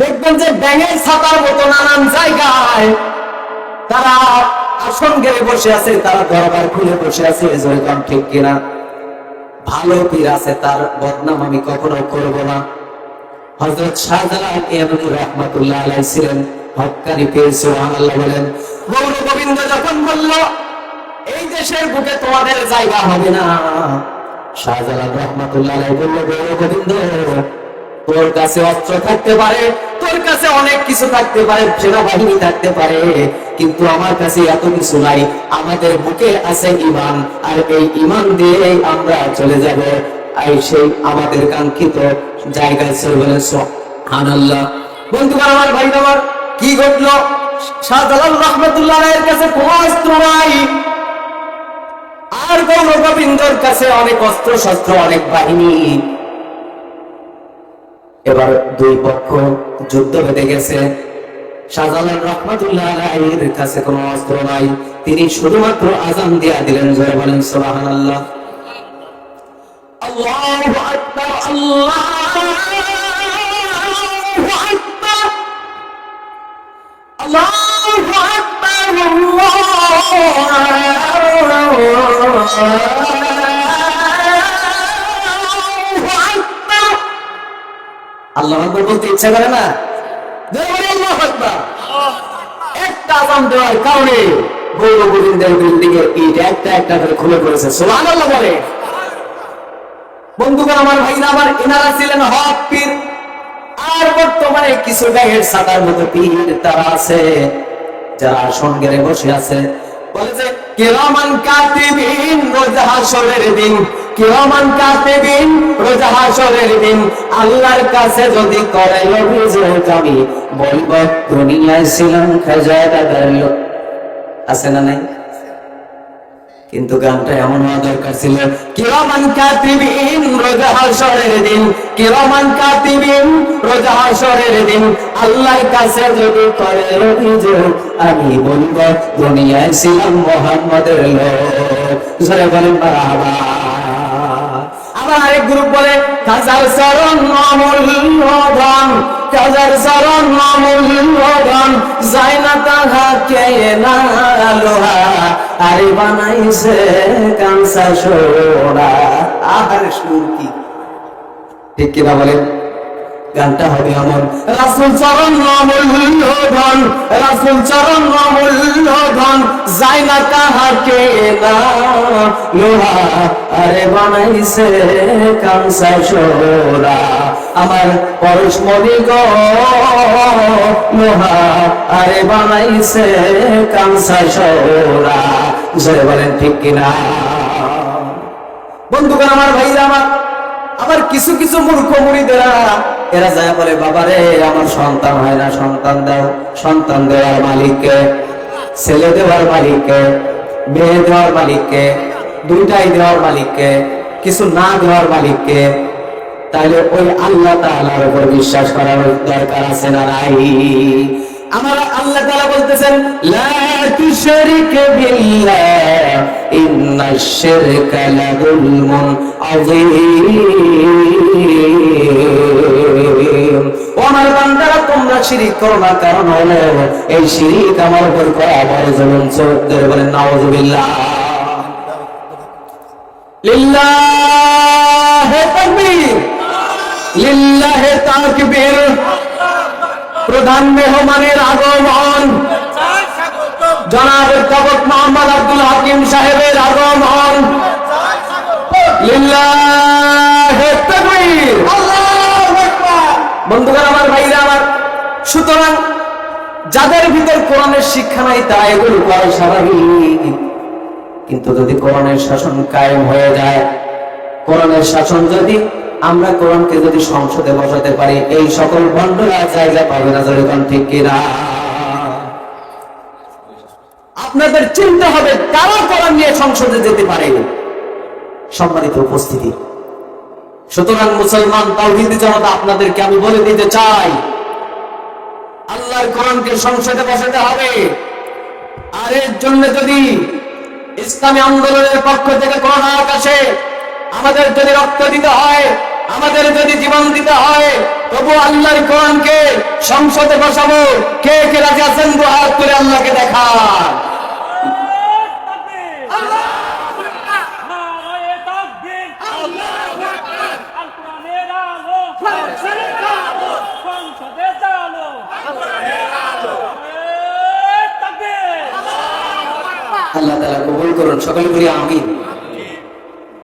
দেখবেন যে ব্যাঙের ছাতার মতো নানান জায়গায় তারা আসন গেড়ে বসে আছে, তারা দরবার খুলে বসে আছে যেরকম ঠিক কিনা? ভালো পীর আছে, তার বদনাম আমি কখনো করব না। হজরত শাহজালাল রহমতুল্লাহ আলাই ছিলেন পীর বলেন। গৌর গোবিন্দ যখন বলল, এই দেশের বুকে তোমাদের জায়গা হবে না। শাহজালাল রহমতুল্লাহ আলাই বলল গৌর গোবিন্দ তোর কাছে অস্ত্র থাকতে পারে, তোর কাছে অনেক কিছু থাকতে পারে, সেনাবাহিনী থাকতে পারে, কিন্তু আমার কাছে এত কিছু নাই। আমাদের বুকে আছে ইমান আর এই ইমান দিয়ে আমরা চলে যাব। আর সেই আমাদের কাঙ্ক্ষিত জায়গায় চলে বলেন আল্লাহ বন্ধুগণ, আমার ভাই আমার কি ঘটলো? শাহজালাল রহমতুল্লাহ এর কাছে কোনো অস্ত্র নাই। আর গৌর গোবিন্দর কাছে অনেক অস্ত্র শস্ত্র অনেক বাহিনী। এবার দুই পক্ষ যুদ্ধ বেঁধে গেছে। শাহজালাল রহমাতুল্লাহ আলাইহির কাছে কোনো অস্ত্র নাই। তিনি শুধুমাত্র আজান দিয়া দিলেন জয় বলেন, সুবহানাল্লাহ। আল্লাহু আকবার আল্লাহু আকবার। আল্লাহু আকবার, আল্লাহু আল্লাহ আকবর বলতে ইচ্ছা করে না। একটা আজান দেওয়ার কারণে গৌর গোবিন্দের বিল্ডিংয়ে ইট একটা একটা করে খুলে পড়েছে। সোহান আল্লাহ বলে। বন্ধুগণ, আমার ভাইরা, আমার ইনারা ছিলেন হক পীর। আর বর্তমানে কিছু ব্যাগের সাদার মতো পীর তারা আছে, যারা সঙ্গে বসে আছে। বলে যে, কিরামান কাতিবিন, রোজ হাসরের দিন কিরামান কাতিবিন রোজ হাসরের দিন, আল্লাহর কাছে যদি করে অভিযোগ আমি বলব, দুনিয়ায় ছিলাম খাজা দাদার লোক। আছে না নাই? কিন্তু গানটা এমন হওয়া দরকার ছিল কিরমান কাতিবিন রোজা হাসরের দিন কিরমান কাতিবিন রোজা হাসরের দিন, আল্লাহর কাছে যদি করে অভিযোগ আমি বলব, দুনিয়ায় ছিলাম মোহাম্মদের লোক। জোরে বলেন বাবা। আবার আরেক গ্রুপ বলে, কাজার চরণ অমূল্য ধন কাজার চরণ অমূল্য ধন যায় না তাহা কে না লোহা, আরে বানাইছে কাঁসা সোনা। আর সুর ঠিক কিনা বলেন? গানটা হবে আমার রাসুল চরণ অমূল্য ধন রাসুল চরণ অমূল্য ধন যায় না কাহাকে না লোহা আরে বানাইছে কামসা সোরা আমার পরশমণি গো, লোহা আরে বানাইছে কামসা সোরা জয় বলেন ঠিক কিনা? বন্ধুগণ, আমার ভাইরা, আমার আবার কিছু কিছু মূর্খ মুড়িদেরা, এরা যায় বলে, বাবারে, আমার সন্তান হয় না, সন্তান দাও, সন্তান দেওয়ার মালিককে, ছেলে দেওয়ার মালিককে, মেয়ে দেওয়ার মালিককে দুইটাই দেওয়ার মালিককে, কিছু না দেওয়ার মালিককে, তাহলে ওই আল্লাহ তাআলার উপর বিশ্বাস করার দরকার আছে না নাই? আমার আল্লাহ তাআলা বলতেছেন তোমরা শিরিক করো না, কারণ হলো এই শিরিক আমার উপর করা বড় জুলুম চোখদের বলেন নাউযুবিল্লাহ লিল্লাহে তাকবীর। লিল্লাহে তাকবীর। প্রধান মেহমানের আগমন। জনাব তবক মোহাম্মদ আব্দুল হাকিম সাহেবের আগমন। লিল্লাহে তাকবীর। বন্ধুগণ আমার ভাইরা আমার। সুতরাং যাদের ভিতর কোরআনের শিক্ষা নাই তা এগুলো করে স্বাভাবিক। কিন্তু যদি কোরআনের শাসন কায়েম হয়ে যায়, কোরআনের শাসন যদি আমরা কোরআনকে যদি সংসদে বসাতে পারি, এই সকল ভণ্ডরা জায়গা পাবে না যেরকম ঠিক কিনা আপনাদের চিন্তা হবে, কারা কোরআন নিয়ে সংসদে যেতে পারে? সম্মানিত উপস্থিতি, সুতরাং মুসলমান তাওহীদি জনতা, আপনাদেরকে আমি বলে দিতে চাই, আল্লাহর কোরআনকে সংসদে বসাতে হবে। আর এর জন্য যদি ইসলামী আন্দোলনের পক্ষ থেকে কোন আকাশে আমাদের যদি রক্ত দিতে হয়, আমাদের যদি জীবন দিতে হয়, তবু আল্লাহর কোরআনকে সংসদে বসাবো। কে কে রাজি আছেন? হাত তুলে আল্লাহকে দেখান নারায়ে তাকবীর আল কোরআনের আলো সংসদে চালো নারায়ে তাকবীর আল্লাহ তালা কবুল করুন। সকলে করি আমিন।